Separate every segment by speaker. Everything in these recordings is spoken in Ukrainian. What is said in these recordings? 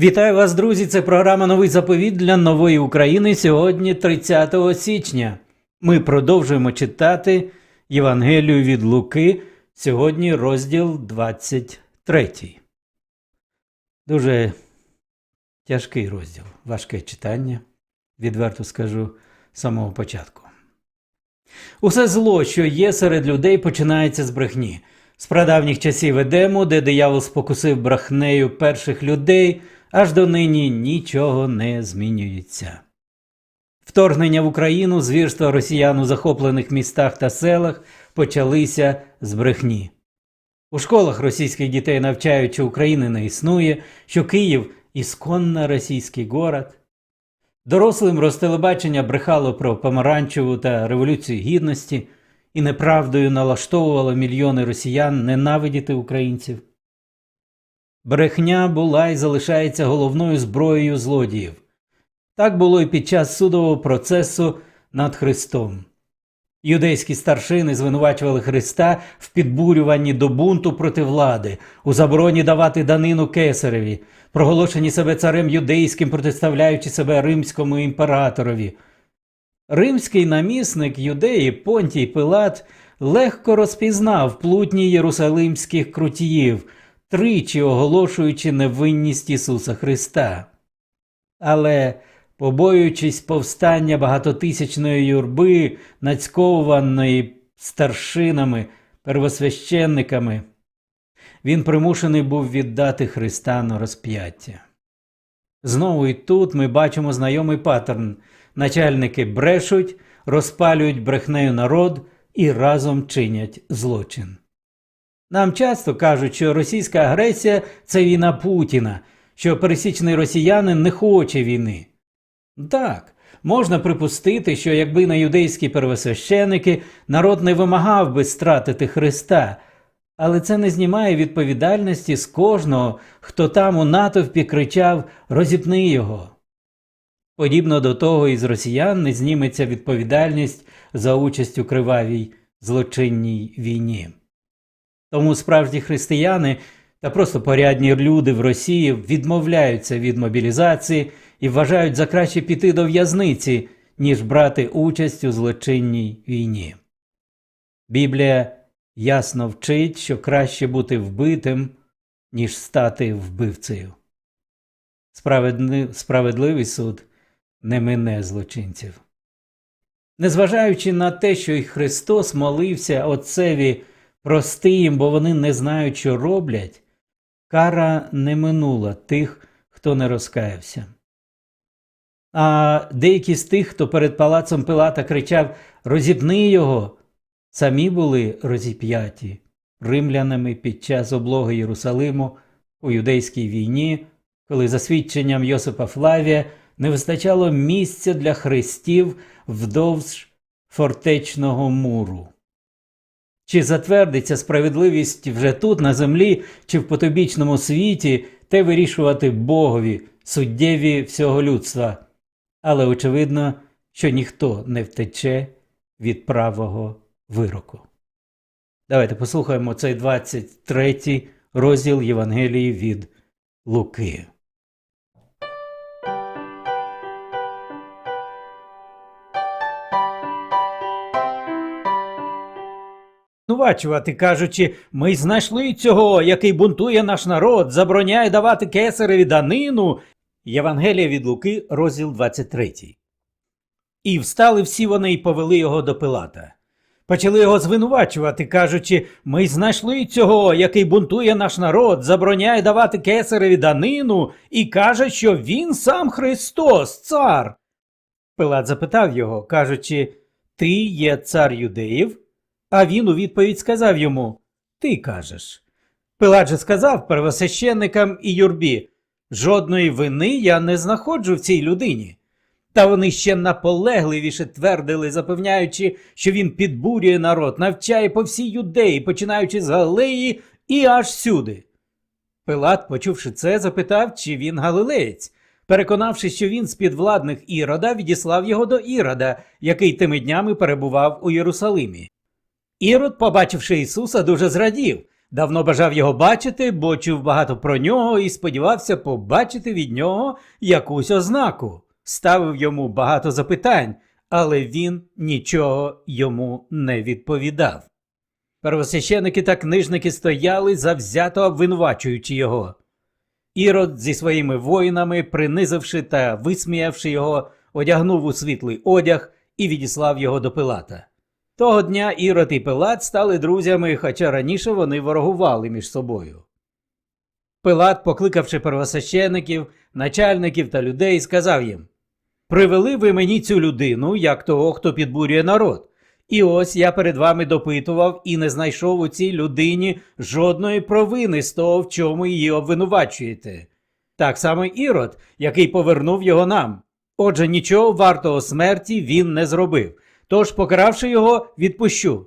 Speaker 1: Вітаю вас, друзі! Це програма Новий заповіт для нової України. Сьогодні 30 січня. Ми продовжуємо читати Євангелію від Луки. Сьогодні розділ 23. Дуже тяжкий розділ, важке читання, відверто скажу з самого початку. Усе зло, що є серед людей, починається з брехні. З прадавніх часів Едему, де диявол спокусив брехнею перших людей, аж до нині нічого не змінюється. Вторгнення в Україну, звірства росіян у захоплених містах та селах почалися з брехні. У школах російських дітей навчають, що України не існує, що Київ ісконно російський город. Дорослим розтелебачення брехало про помаранчеву та революцію гідності і неправдою налаштовувало мільйони росіян ненавидіти українців. Брехня була і залишається головною зброєю злодіїв. Так було і під час судового процесу над Христом. Юдейські старшини звинувачували Христа в підбурюванні до бунту проти влади, у забороні давати данину кесареві, проголошені себе царем юдейським, протиставляючи себе римському імператорові. Римський намісник юдеї Понтій Пилат легко розпізнав плутні єрусалимських крутіїв, тричі оголошуючи невинність Ісуса Христа. Але, побоюючись повстання багатотисячної юрби, нацькованої старшинами, первосвященниками, він примушений був віддати Христа на розп'яття. Знову і тут ми бачимо знайомий паттерн. Начальники брешуть, розпалюють брехнею народ і разом чинять злочин. Нам часто кажуть, що російська агресія це війна Путіна, що пересічний росіянин не хоче війни. Так, можна припустити, що якби на юдейські первосвященики народ не вимагав би стратити Христа, але це не знімає відповідальності з кожного, хто там у натовпі кричав Розіпни його. Подібно до того, і з росіян не зніметься відповідальність за участь у кривавій злочинній війні. Тому справжні християни та просто порядні люди в Росії відмовляються від мобілізації і вважають за краще піти до в'язниці, ніж брати участь у злочинній війні. Біблія ясно вчить, що краще бути вбитим, ніж стати вбивцею. Справедливий суд не мине злочинців. Незважаючи на те, що і Христос молився Отцеві прости їм, бо вони не знають, що роблять, кара не минула тих, хто не розкаявся. А деякі з тих, хто перед палацом Пилата кричав Розіпни його, самі були розіп'яті римлянами під час облоги Єрусалиму у юдейській війні, коли за свідченням Йосипа Флавія не вистачало місця для хрестів вдовж фортечного муру. Чи затвердиться справедливість вже тут, на землі, чи в потобічному світі, те вирішувати Богові, суддєві всього людства. Але очевидно, що ніхто не втече від правого вироку. Давайте послухаємо цей 23 розділ Євангелії від Луки. Звинувачувати, кажучи, ми знайшли цього, який бунтує наш народ, забороняє давати кесареві данину. Євангелія від Луки, розділ 23. І встали всі вони і повели його до Пилата. Почали його звинувачувати, кажучи, ми знайшли цього, який бунтує наш народ, забороняє давати кесареві данину і каже, що він сам Христос, цар. Пилат запитав його, кажучи, Ти є цар юдеїв? А він у відповідь сказав йому Ти кажеш. Пилат же сказав первосвященникам і юрбі Жодної вини я не знаходжу в цій людині. Та вони ще наполегливіше твердили, запевняючи, що він підбурює народ, навчає по всій юдеї, починаючи з Галилеї і аж сюди. Пилат, почувши це, запитав, чи він галилеєць. Переконавшись, що він з підвладних Ірода, відіслав його до Ірода, який тими днями перебував у Єрусалимі. Ірод, побачивши Ісуса, дуже зрадів, Давно бажав його бачити, бо чув багато про нього і сподівався побачити від нього якусь ознаку. Ставив йому багато запитань, але він нічого йому не відповідав. Первосвященики та книжники стояли, завзято обвинувачуючи його. Ірод зі своїми воїнами, принизивши та висміявши його, одягнув у світлий одяг і відіслав його до Пилата. Того дня Ірод і Пилат стали друзями, хоча раніше вони ворогували між собою. Пилат, покликавши первосвящеників, начальників та людей, сказав їм Привели ви мені цю людину, як того, хто підбурює народ. І ось я перед вами допитував і не знайшов у цій людині жодної провини з того, в чому її обвинувачуєте. Так само Ірод, який повернув його нам. Отже, нічого вартого смерті він не зробив. Тож, покаравши його, відпущу.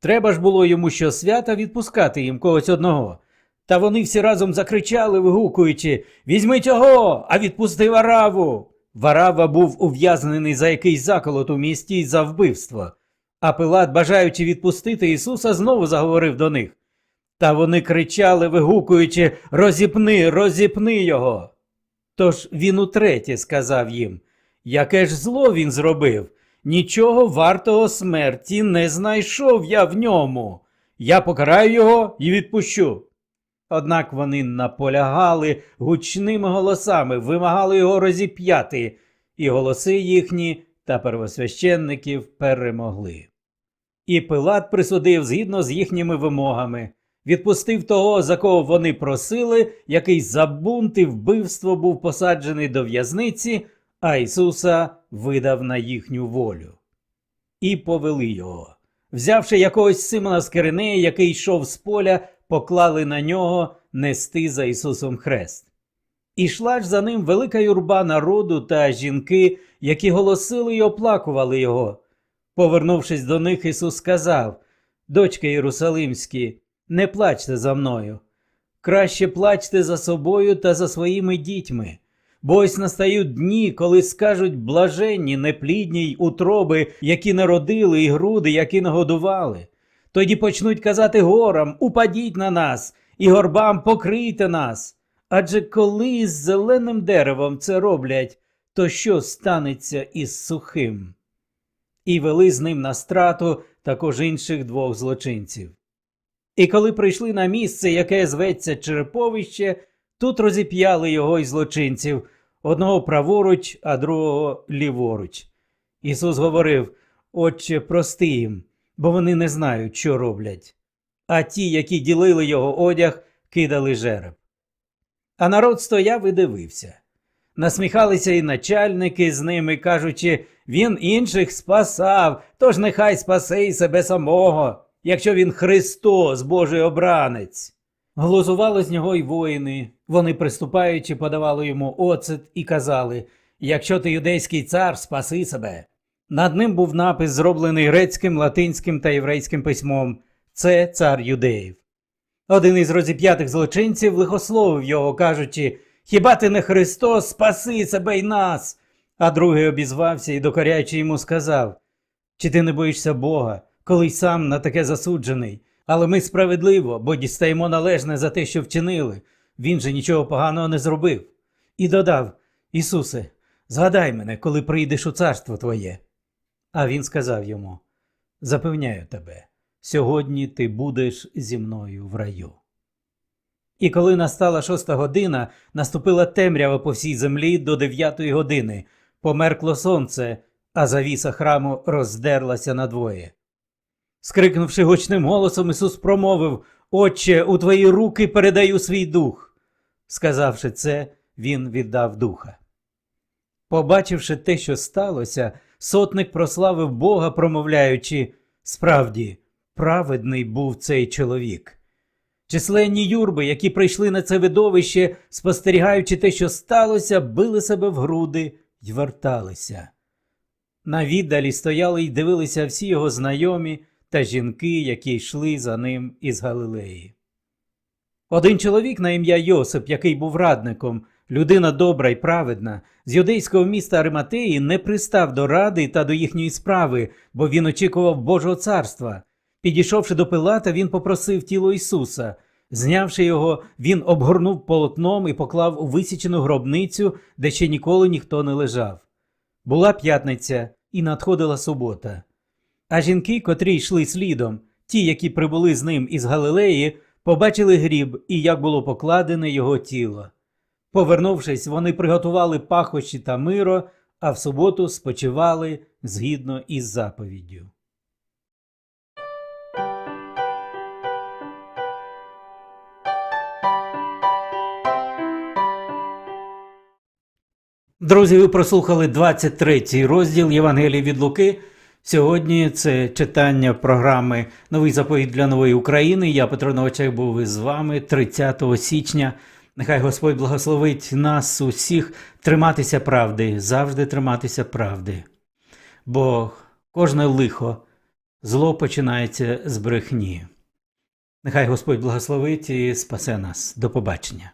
Speaker 1: Треба ж було йому щосвята відпускати їм когось одного. Та вони всі разом закричали, вигукуючи Візьміть його, а відпусти Вараву. Варава був ув'язнений за якийсь заколот у місті за вбивство. А Пилат, бажаючи відпустити Ісуса, знову заговорив до них. Та вони кричали, вигукуючи Розіпни, розіпни його. Тож він утретє сказав їм Яке ж зло він зробив? Нічого вартого смерті не знайшов я в ньому. Я покараю його і відпущу. Однак вони наполягали гучними голосами, вимагали його розіп'яти, і голоси їхні та первосвященників перемогли. І Пилат присудив згідно з їхніми вимогами, відпустив того, за кого вони просили, який за бунт і вбивство був посаджений до в'язниці, а Ісуса видав на їхню волю. І повели його. Взявши якогось Симона з Киринеї, який йшов з поля, поклали на нього нести за Ісусом хрест. Ішла ж за ним велика юрба народу та жінки, які голосили й оплакували його. Повернувшись до них, Ісус сказав Дочки Єрусалимські, не плачте за мною. Краще плачте за собою та за своїми дітьми. Бо ось настають дні, коли скажуть блаженні, неплідні й утроби, які народили, і груди, які нагодували. Тоді почнуть казати горам упадіть на нас, і горбам покрийте нас. Адже коли з зеленим деревом це роблять, то що станеться із сухим? І вели з ним на страту також інших двох злочинців. І коли прийшли на місце, яке зветься Череповище, тут розіп'яли його й злочинців, одного праворуч, а другого ліворуч. Ісус говорив Отче, прости їм, бо вони не знають, що роблять. А ті, які ділили його одяг, кидали жереб. А народ стояв і дивився. Насміхалися і начальники з ними, кажучи, він інших спасав, тож нехай спасе й себе самого, якщо він Христос, Божий обранець. Глузували з нього й воїни. Вони, приступаючи, подавали йому оцет і казали Якщо ти юдейський цар, спаси себе. Над ним був напис, зроблений грецьким, латинським та єврейським письмом Це цар юдеїв. Один із розіп'ятих злочинців лихословив його, кажучи Хіба ти не Христос, спаси себе й нас? А другий обізвався і, докоряючи йому, сказав Чи ти не боїшся Бога, коли й сам на таке засуджений? Але ми справедливо, бо дістаємо належне за те, що вчинили. Він же нічого поганого не зробив. І додав Ісусе, згадай мене, коли прийдеш у царство Твоє. А він сказав йому Запевняю тебе, сьогодні ти будеш зі мною в раю. І коли настала шоста година, наступила темрява по всій землі до дев'ятої години, померкло сонце, а завіса храму роздерлася надвоє. Скрикнувши гучним голосом, Ісус промовив Отче, у твої руки передаю свій дух. Сказавши це, Він віддав духа. Побачивши те, що сталося, сотник прославив Бога, промовляючи Справді, праведний був цей чоловік. Численні юрби, які прийшли на це видовище, спостерігаючи те, що сталося, били себе в груди й верталися. На віддалі стояли й дивилися всі його знайомі та жінки, які йшли за ним із Галилеї. Один чоловік на ім'я Йосип, який був радником, людина добра й праведна, з юдейського міста Ариматеї не пристав до ради та до їхньої справи, бо він очікував Божого царства. Підійшовши до Пилата, він попросив тіло Ісуса. Знявши його, він обгорнув полотном і поклав у висічену гробницю, де ще ніколи ніхто не лежав. Була п'ятниця і надходила субота. А жінки, котрі йшли слідом, ті, які прибули з ним із Галилеї, побачили гріб і як було покладене його тіло. Повернувшись, вони приготували пахощі та миро, а в суботу спочивали згідно із заповіддю. Друзі, ви прослухали 23-й розділ Євангелії від Луки. Сьогодні це читання програми Новий заповідь для нової України. Я Петро Новачек був із вами 30 січня. Нехай Господь благословить нас усіх триматися правди, завжди триматися правди. Бо кожне лихо, зло починається з брехні. Нехай Господь благословить і спасе нас. До побачення.